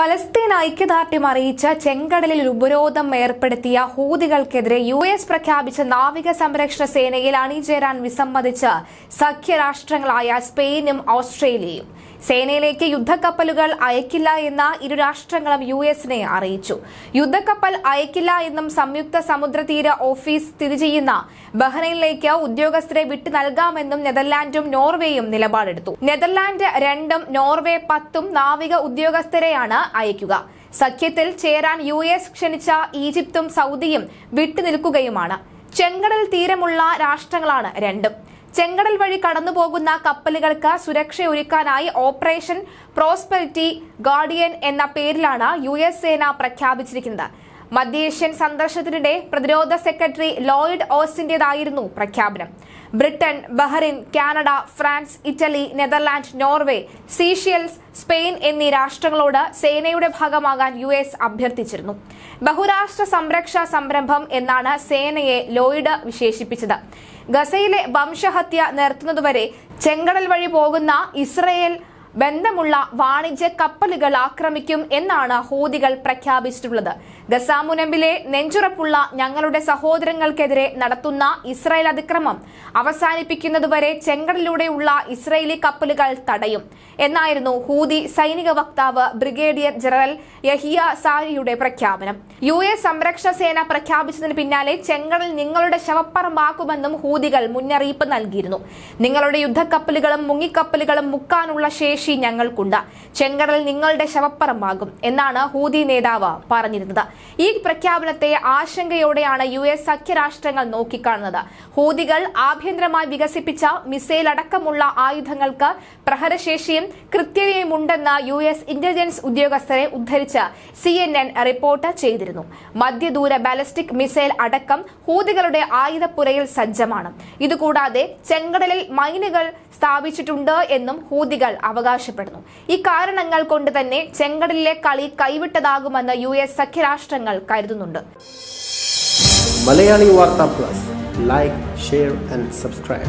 Palestine ഐക്യദാർഢ്യം അറിയിച്ച ചെങ്കടലിൽ ഉപരോധം ഏർപ്പെടുത്തിയ ഹൂതികൾക്കെതിരെ യു എസ് പ്രഖ്യാപിച്ച നാവിക സംരക്ഷണ സേനയിൽ അണിചേരാൻ വിസമ്മതിച്ച് സഖ്യരാഷ്ട്രങ്ങളായ സ്പെയിനും ഓസ്ട്രേലിയയും. സേനയിലേക്ക് യുദ്ധക്കപ്പലുകൾ അയക്കില്ല എന്ന ഇരു രാഷ്ട്രങ്ങളും യു എസിനെ അറിയിച്ചു. യുദ്ധക്കപ്പൽ അയക്കില്ല എന്നും സംയുക്ത സമുദ്രതീര ഓഫീസ് സ്ഥിതി ചെയ്യുന്ന ബഹ്റൈനിലേക്ക് ഉദ്യോഗസ്ഥരെ വിട്ടു നൽകാമെന്നും നെതർലാൻഡും നോർവേയും നിലപാടെടുത്തു. നെതർലാൻഡ് രണ്ടും നോർവേ പത്തും നാവിക ഉദ്യോഗസ്ഥരെയാണ് അയക്കുക. സഖ്യത്തിൽ ചേരാൻ യു എസ് ക്ഷണിച്ച ഈജിപ്തും സൗദിയും വിട്ടുനിൽക്കുകയുമാണ്. ചെങ്കടൽ തീരമുള്ള രാഷ്ട്രങ്ങളാണ് രണ്ടും. ചെങ്കടൽ വഴി കടന്നുപോകുന്ന കപ്പലുകൾക്ക് സുരക്ഷയൊരുക്കാനായി ഓപ്പറേഷൻ പ്രോസ്പെരിറ്റി ഗാർഡിയൻ എന്ന പേരിലാണ് യു എസ് സേന പ്രഖ്യാപിച്ചിരിക്കുന്നത്. മധ്യേഷ്യൻ സന്ദർശനത്തിനിടെ പ്രതിരോധ സെക്രട്ടറി ലോയിഡ് ഓസ്റ്റിന്റേതായിരുന്നു പ്രഖ്യാപനം. Britain Bahrain Canada France Italy Netherland Norway Seychelles Spain എന്നീ രാഷ്ട്രങ്ങളോട് സേനയുടെ ഭാഗമാകാൻ യു എസ് അഭ്യർത്ഥിച്ചിരുന്നു. ബഹുരാഷ്ട്ര സംരക്ഷാ സംരംഭം എന്നാണ് സേനയെ ലോയിഡ് വിശേഷിപ്പിച്ചത്. ഗസയിലെ വംശഹത്യ നിർത്തുന്നതുവരെ ചെങ്കടൽ വഴി പോകുന്ന ഇസ്രയേൽ ബന്ധമുള്ള വാണിജ്യ കപ്പലുകൾ ആക്രമിക്കും എന്നാണ് ഹൂതികൾ പ്രഖ്യാപിച്ചിട്ടുള്ളത്. ഗസ മുനമ്പിലെ നെഞ്ചുറപ്പുള്ള ഞങ്ങളുടെ സഹോദരങ്ങൾക്കെതിരെ നടത്തുന്ന ഇസ്രായേൽ അതിക്രമം അവസാനിപ്പിക്കുന്നതുവരെ ചെങ്കടലിലൂടെയുള്ള ഇസ്രായേലി കപ്പലുകൾ തടയും. എന്നായിരുന്നു ഹൂതി സൈനിക വക്താവ് ബ്രിഗേഡിയർ ജനറൽ യഹിയ സാരിയുടെ പ്രഖ്യാപനം. യു എസ് സംരക്ഷണ സേന പ്രഖ്യാപിച്ചതിന് പിന്നാലെ ചെങ്കടൽ നിങ്ങളുടെ ശവപ്പറമ്പാക്കുമെന്നും ഹൂതികൾ മുന്നറിയിപ്പ് നൽകിയിരുന്നു. നിങ്ങളുടെ യുദ്ധക്കപ്പലുകളും മുങ്ങിക്കപ്പലുകളും മുക്കാനുള്ള ശേഷി ഞങ്ങൾക്കുണ്ട്. ചെങ്കടൽ നിങ്ങളുടെ ശവപ്പറമാകും എന്നാണ് ഹൂതി നേതാവ് പറഞ്ഞിരുന്നത്. ഈ പ്രഖ്യാപനത്തെ ആശങ്കയോടെയാണ് യു എസ് സഖ്യരാഷ്ട്രങ്ങൾ നോക്കിക്കാണുന്നത്. ഹൂതികൾ ആഭ്യന്തരമായി വികസിപ്പിച്ച മിസൈൽ അടക്കമുള്ള ആയുധങ്ങൾക്ക് പ്രഹരശേഷിയും കൃത്യതയും ഉണ്ടെന്ന് യു എസ് ഇന്റലിജൻസ് ഉദ്യോഗസ്ഥരെ ഉദ്ധരിച്ച് സി എൻ എൻ റിപ്പോർട്ട് ചെയ്തിരുന്നു. മധ്യദൂര ബാലിസ്റ്റിക് മിസൈൽ അടക്കം ഹൂതികളുടെ ആയുധപ്പുരയിൽ സജ്ജമാണ്. ഇതുകൂടാതെ ചെങ്കടലിൽ മൈനുകൾ സ്ഥാപിച്ചിട്ടുണ്ട് എന്നും ഹൂതികൾ അവകാശപ്പെടുന്നു. ഈ കാരണങ്ങൾ കൊണ്ട് തന്നെ ചെങ്കടലിലെ കളി കൈവിട്ടതാകുമെന്ന് യു എസ് സഖ്യരാഷ്ട്രങ്ങൾ കരുതുന്നുണ്ട്. മലയാളി വാർത്താ plus. Like share and subscribe